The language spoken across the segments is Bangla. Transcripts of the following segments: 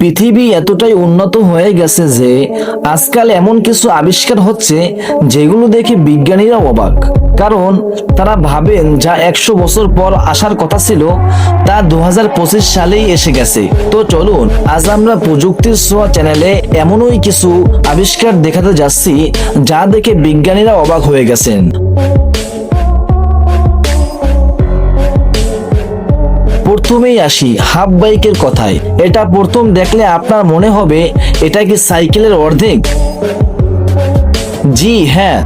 পৃথিবী এতটাই উন্নত হয়ে গেছে যে আজকাল এমন কিছু আবিষ্কার হচ্ছে যেগুলো দেখে বিজ্ঞানীরা অবাক। কারণ তারা ভাবেন যা একশো বছর পর আসার কথা ছিল, তা দু হাজার পঁচিশ সালেই এসে গেছে। তো চলুন, আজ আমরা প্রযুক্তির ছোঁয়া চ্যানেলে এমনই কিছু আবিষ্কার দেখাতে যাচ্ছি যা দেখে বিজ্ঞানীরা অবাক হয়ে গেছেন। প্রথমেই আসি হাফ বাইকের কথায়। এটা প্রথম দেখলে আপনার মনে হবে, এটা কি সাইকেলের অর্ধেক? জি হ্যাঁ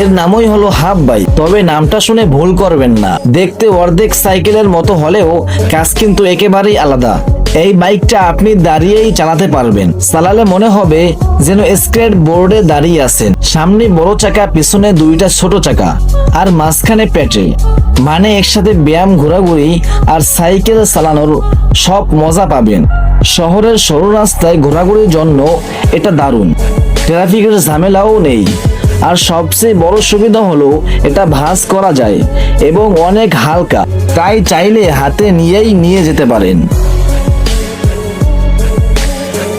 এর নামই হলো হাফ বাইক। তবে নামটা শুনে ভুল করবেন না। দেখতে অর্ধেক সাইকেলের মতো হলেও কাজ কিন্তু একেবারেই আলাদা। এই বাইকটা আপনি দাঁড়িয়েই চালাতে পারবেন। চালালে মনে হবে যেন স্কেট বোর্ডে দাঁড়িয়ে আছেন। সামনে বড় চাকা, পিছনে দুইটা ছোট চাকা, আর মাঝখানে পেট্রোল। মানে একসাথে ব্যায়াম, ঘোরাঘুরি আর সাইকেল চালানোর সব মজা পাবেন। শহরের সরু রাস্তায় ঘোরাঘুরির জন্য এটা দারুণ। ট্রাফিকের ঝামেলাও নেই। আর সবচেয়ে বড় সুবিধা হলো এটা ভাঁজ করা যায় এবং অনেক হালকা। তাই চাইলে হাতে নিয়েই নিয়ে যেতে পারেন।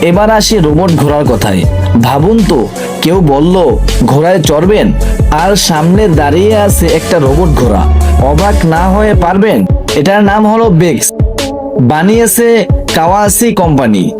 এবার আসি রোবট ঘোরার কথায়। ভাবুন তো কেউ বলল, ঘোড়ায় চড়বেন? আর সামনে দাঁড়িয়ে আছে একটা রোবট ঘোড়া। অবাক না হয়ে পারবেন, এটার নাম হলো বেক্স বানিয়েছে কাওয়াসি কোম্পানি।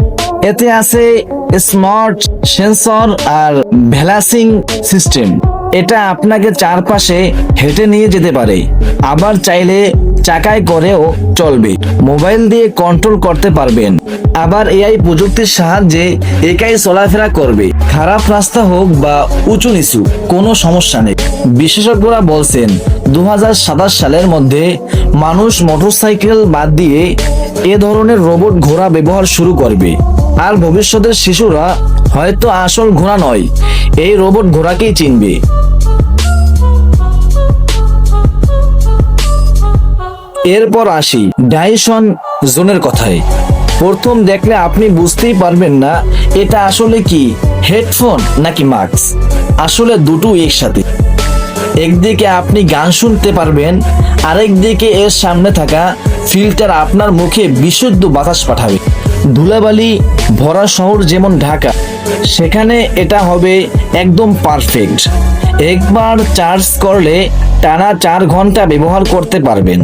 এতে আছে স্মার্ট সেন্সর আর ভ্যালাসিং সিস্টেম। এটা আপনাকে চারপাশে হেঁটে নিয়ে যেতে পারে। আবার চাইলে চাকায় করেও চলবে। মোবাইল দিয়ে কন্ট্রোল করতে পারবেন। আবার এআই প্রযুক্তির সাহায্যে একাই চলাফেরা করবে। খারাপ রাস্তা হোক বা উঁচু নিচু, কোনো সমস্যা নেই। বিশেষজ্ঞরা বলছেন দু হাজার সাতাশ সালের মধ্যে মানুষ মোটরসাইকেল বাদ দিয়ে এ ধরনের রোবট ঘোড়া ব্যবহার শুরু করবে। আর ভবিষ্যতের শিশুরা হয়তো আসল ঘোড়া নয়, এই রোবট ঘোড়াকেই চিনবে। এরপর আসি ডাইসন জোনের কথায়। প্রথম দেখলে আপনি বুঝতেই পারবেন না, এটা আসলে কি, হেডফোন নাকি মাস্ক? আসলে দুটো একসাথে। একদিকে আপনি গান শুনতে পারবেন আরেক দিকে এর সামনে থাকা ফিল্টার আপনার মুখে বিশুদ্ধ বাতাস পাঠাবে। ধুলাবালি, ভরা শহর যেমন ঢাকা, সেখানে এটা হবে একদম পারফেক্ট। একবার চার্জ করলে টানা চার ঘণ্টা ব্যবহার করতে পারবেন।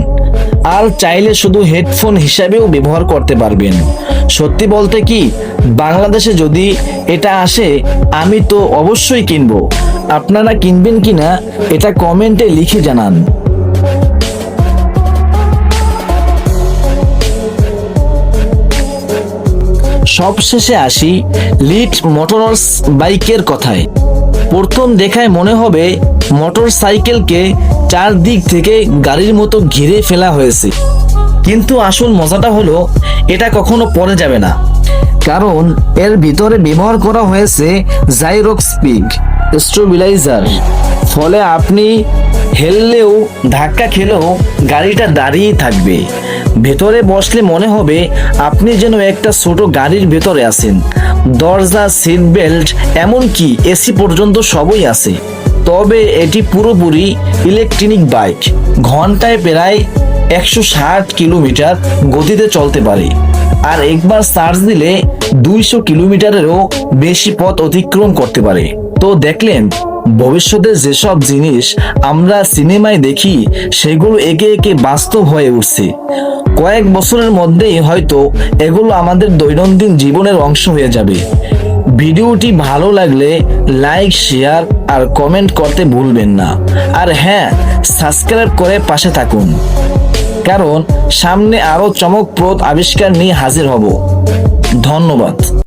আর চাইলে শুধু হেডফোন হিসাবেও ব্যবহার করতে পারবেন। সত্যি বলতে কি, বাংলাদেশে যদি এটা আসে, আমি তো অবশ্যই কিনবো। আপনারা কিনবেন কিনা এটা কমেন্টে লিখে জানান। সবশেষে আসি লিড মোটরস বাইকের কথায়। প্রথম দেখায় মনে হবে মোটর সাইকেলকে চারদিক থেকে গাড়ির মতো ঘিরে ফেলা হয়েছে। কিন্তু আসল মজাটা হলো, এটা কখনো পড়ে যাবে না। কারণ এর ভিতরে ব্যবহার করা হয়েছে জাইরক্স পিক স্ট্রবিলাইজার ফলে আপনি হেললেও ধাক্কা খেলেও গাড়িটা দাঁড়িয়ে থাকবে। ভেতরে বসলে মনে হবে আপনি যেন একটা ছোট গাড়ির ভেতরে আছেন। দরজা সিট বেল্ট এমনকি এসি পর্যন্ত সবই আছে। তবে এটি পুরোপুরি ইলেকট্রনিক বাইক। ঘন্টায় প্রায় একশো ষাট কিলোমিটার গতিতে চলতে পারে। আর একবার চার্জ দিলে দুইশো কিলোমিটারেরও বেশি পথ অতিক্রম করতে পারে। তো দেখলেন, ভবিষ্যতে যেসব জিনিস আমরা সিনেমায় দেখি, সেগুলো একে একে বাস্তব হয়ে উঠছে। কয়েক বছরের মধ্যেই হয়তো এগুলো আমাদের দৈনন্দিন জীবনের অংশ হয়ে যাবে। ভিডিওটি ভালো লাগলে লাইক, শেয়ার আর কমেন্ট করতে ভুলবেন না। আর হ্যাঁ সাবস্ক্রাইব করে পাশে থাকুন। কারণ সামনে আরও চমকপ্রদ আবিষ্কার নিয়ে হাজির হব। ধন্যবাদ।